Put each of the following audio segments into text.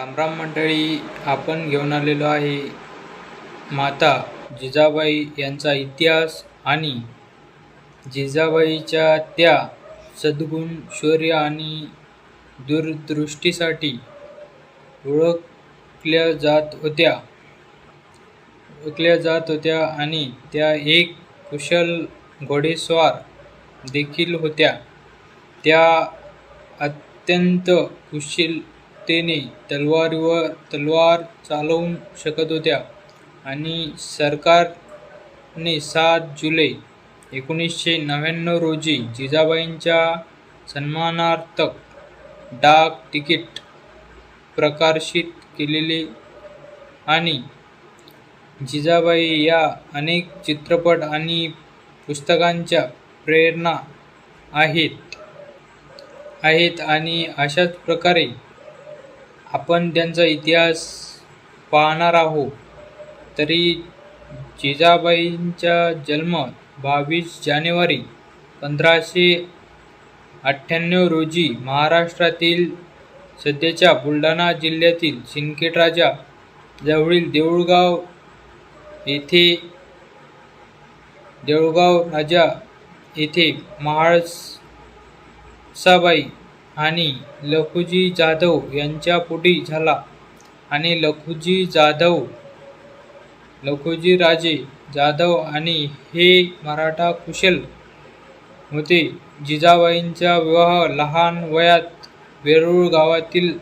रामराम मंडळी आपण घेऊन आलेलो आहे माता जिजाबाई यांचा इतिहास आणि जिजाबाईच्या त्या सद्गुण शौर्य आणि दूरदृष्टीसाठी ओळखल्या जात होत्या. ओळखल्या जात होत्या आणि त्या एक कुशल घोडेस्वार देखील होत्या. त्या अत्यंत कुशील तेने तलवारीवर तलवार चालवू शकत होत्या. आणि सरकारने सात जुलै एकोणीसशे नव्याण्णव रोजी जिजाबाईंच्या सन्मानार्थ डाक तिकीट प्रकाशित केलेले आणि जिजाबाई या अनेक चित्रपट आणि पुस्तकांच्या प्रेरणा आहेत आहेत आणि अशाच प्रकारे आपण त्यांचा इतिहास पाहणार आहोत. तरी जिजाबाईंचा जन्म बावीस जानेवारी पंधराशे अठ्ठ्याण्णव रोजी महाराष्ट्रातील सध्याच्या बुलढाणा जिल्ह्यातील सिंदखेडराजा जवळील देऊळगाव येथे देऊळगाव राजा येथे महाळसाबाई आणि लखुजी जाधव यांच्या झाला. आणि लखुजी जाधव लखुजी राजे जाधव आणि हे मराठा कुशल होते. जिजाबाईंचा विवाह लहान वयात वेरूळ गावातील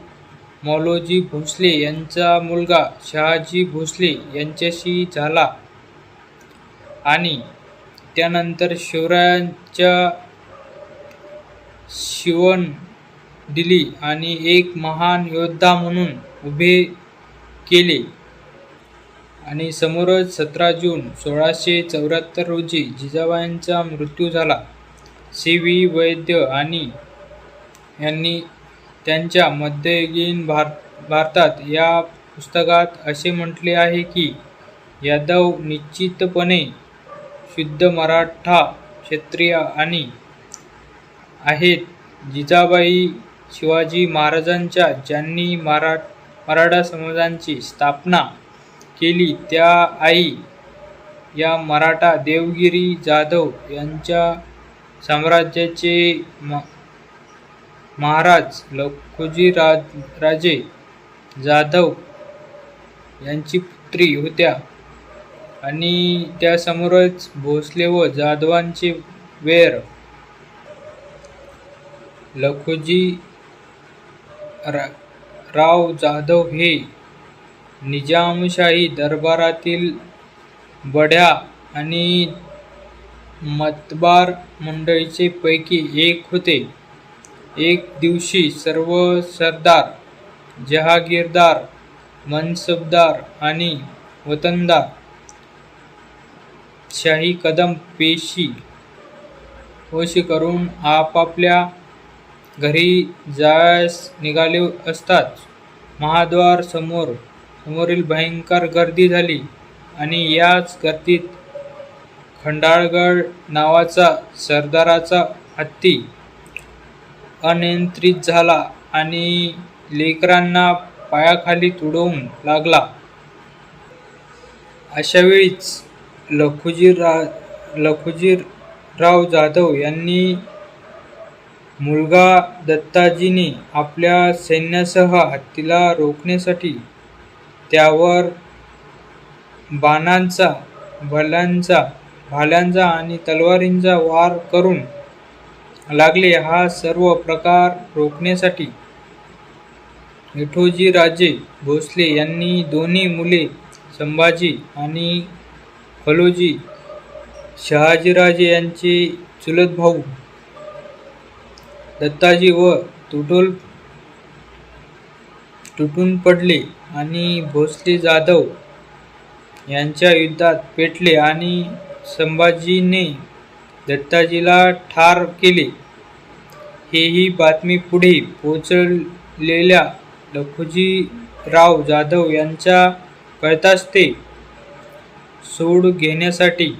मौलोजी भोसले यांचा मुलगा शहाजी भोसले यांच्याशी झाला. आणि त्यानंतर शिवरायांच्या शिवण दिली आणि एक महान योद्धा म्हणून उभे केले. आणि समोरच सतरा जून सोळाशे चौऱ्याहत्तर रोजी जिजाबाईंचा मृत्यू झाला. सी व्ही वैद्य आणि यांनी त्यांच्या मध्ययुगीन भार भारतात या पुस्तकात असे म्हटले आहे की यादव निश्चितपणे शुद्ध मराठा क्षत्रिय आणि आहेत. जिजाबाई शिवाजी महाराजांच्या ज्यांनी मरा मराठा समाजांची स्थापना केली त्या आई या मराठा देवगिरी जाधव यांच्या साम्राज्याचे म महाराज लखुजी राज राजे जाधव यांची पुत्री होत्या. आणि त्यासमोरच भोसले व जाधवांचे वेर लखुजी रा राव जाधव हे निजामशाही दरबारातील बड्या आणि मतबार मंडळीचे पैकी एक होते. एक दिवशी सर्व सरदार जहागीरदार मनसबदार आणि वतनदार शाही कदम पेशी होशी करून आपापल्या घरी जायस निघाले असताच महाद्वार समोर समोरील भयंकर गर्दी झाली आणि याच गर्दीत खंडाळगड नावाचा सरदाराचा हत्ती अनियंत्रित झाला आणि लेकरांना पायाखाली तुडवून लागला. अशावेळीच लखुजीरा लखुजीरराव जाधव यांनी मुलगा दत्ताजीने आपल्या सैन्यासह हत्तीला रोखण्यासाठी त्यावर बाणांचा भल्यांचा भाल्यांचा आणि तलवारींचा वार करून लागले. हा सर्व प्रकार रोखण्यासाठी विठोजी राजे भोसले यांनी दोन्ही मुले संभाजी आणि फलोजी शहाजीराजे यांचे चुलत भाऊ दत्ताजी व तुटोल तुटून पडले आणि भोसले जाधव यांच्या युद्धात पेटले आणि संभाजीने दत्ताजीला ठार केले. हेही बातमी पुढे पोचलेल्या लखुजीराव जाधव यांच्या कळताच ते सोड घेण्यासाठी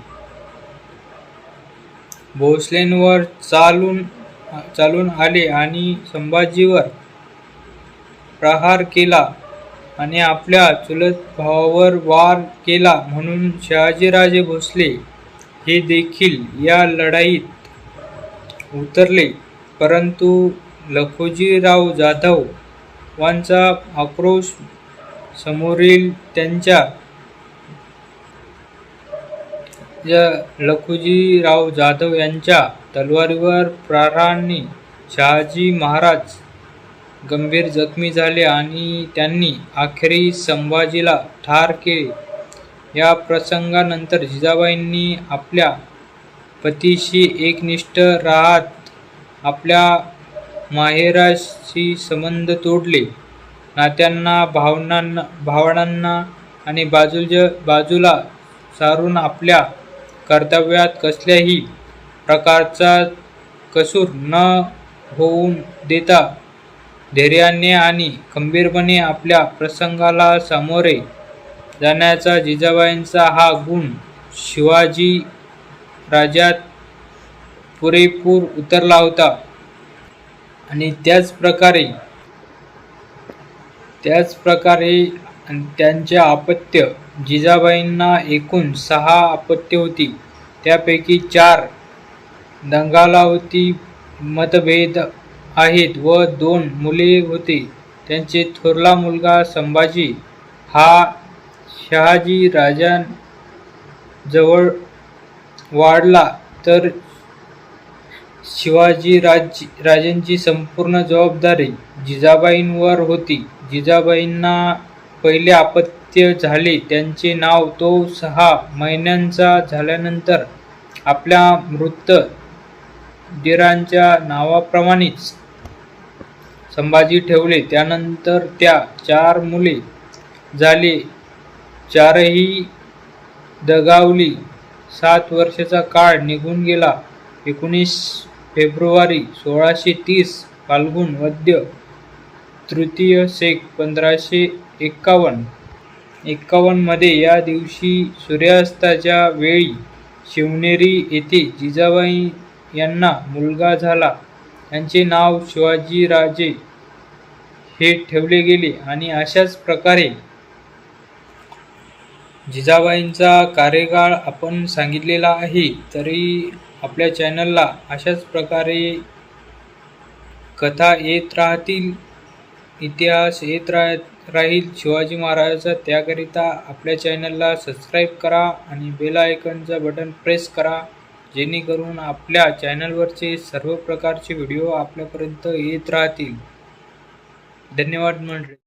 भोसलेंवर चालून चालून आले आणि संभाजीवर प्रहार केला आणि आपल्या चुलत भावावर वार केला म्हणून शहाजीराजे भोसले हे देखील या लढाईत उतरले. परंतु लखोजीराव जाधव यांचा आक्रोश समोरील त्यांच्या या लखुजीराव जाधव यांच्या तलवारीवर प्रहाराने शहाजी महाराज गंभीर जखमी झाले आणि त्यांनी अखेरी संभाजीला ठार केले. या प्रसंगानंतर जिजाबाईंनी आपल्या पतीशी एकनिष्ठ राहत आपल्या माहेराशी संबंध तोडले. नात्यांना भावनांना भावनांना आणि बाजूच्या बाजूला सारून आपल्या कर्तव्यात कसल्याही प्रकारचा कसूर न होऊन देता धैर्याने आणि खंबीरपणे आपल्या प्रसंगाला सामोरे जाण्याचा जिजाबाईंचा हा गुण शिवाजी राजात पुरेपूर उतरला होता. आणि त्याच प्रकारे त्याच प्रकारे अन त्यांच्या अपत्य जिजाबाईंना एकूण सहा अपत्य होती. त्यापैकी चार दंगालावती मतभेद आहेत व दोन मुले होते. त्यांचे थोरला मुलगा संभाजी हा शहाजी राजांजवळ वाढला तर शिवाजी राज राजांची संपूर्ण जबाबदारी जिजाबाईंवर होती. जिजाबाईंना पहिले अपत्य झाले. त्यांचे नाव तो सहा महिन्यांचा झाल्यानंतर आपल्या मृत दिरांच्या नावाप्रमाणेच संभाजी ठेवले. त्यानंतर त्या चार मुले झाले. चारही दगावली. सात वर्षाचा काळ निघून गेला. एकोणीस फेब्रुवारी सोळाशे तीस फाल्गुन वद्य तृतीय शेख पंधराशे एक्कावन्न एक्कावन्नमध्ये या दिवशी सूर्यास्ताच्या वेळी शिवनेरी येथे जिजाबाई यांना मुलगा झाला. यांचे नाव शिवाजीराजे हे ठेवले गेले आणि अशाच प्रकारे जिजाबाईंचा कार्यकाळ आपण सांगितलेला आहे तरी आपल्या चॅनलला अशाच प्रकारे कथा येत राहतील. इतिहास येत राह राहील. शिवाजी महाराजाचा त्याकरिता आपल्या चॅनलला सबस्क्राईब करा आणि बेल आयकनचं बटन प्रेस करा जेणेकरून आपल्या चॅनलवरचे सर्व प्रकारचे व्हिडिओ आपल्यापर्यंत येत राहतील. धन्यवाद मंडळी.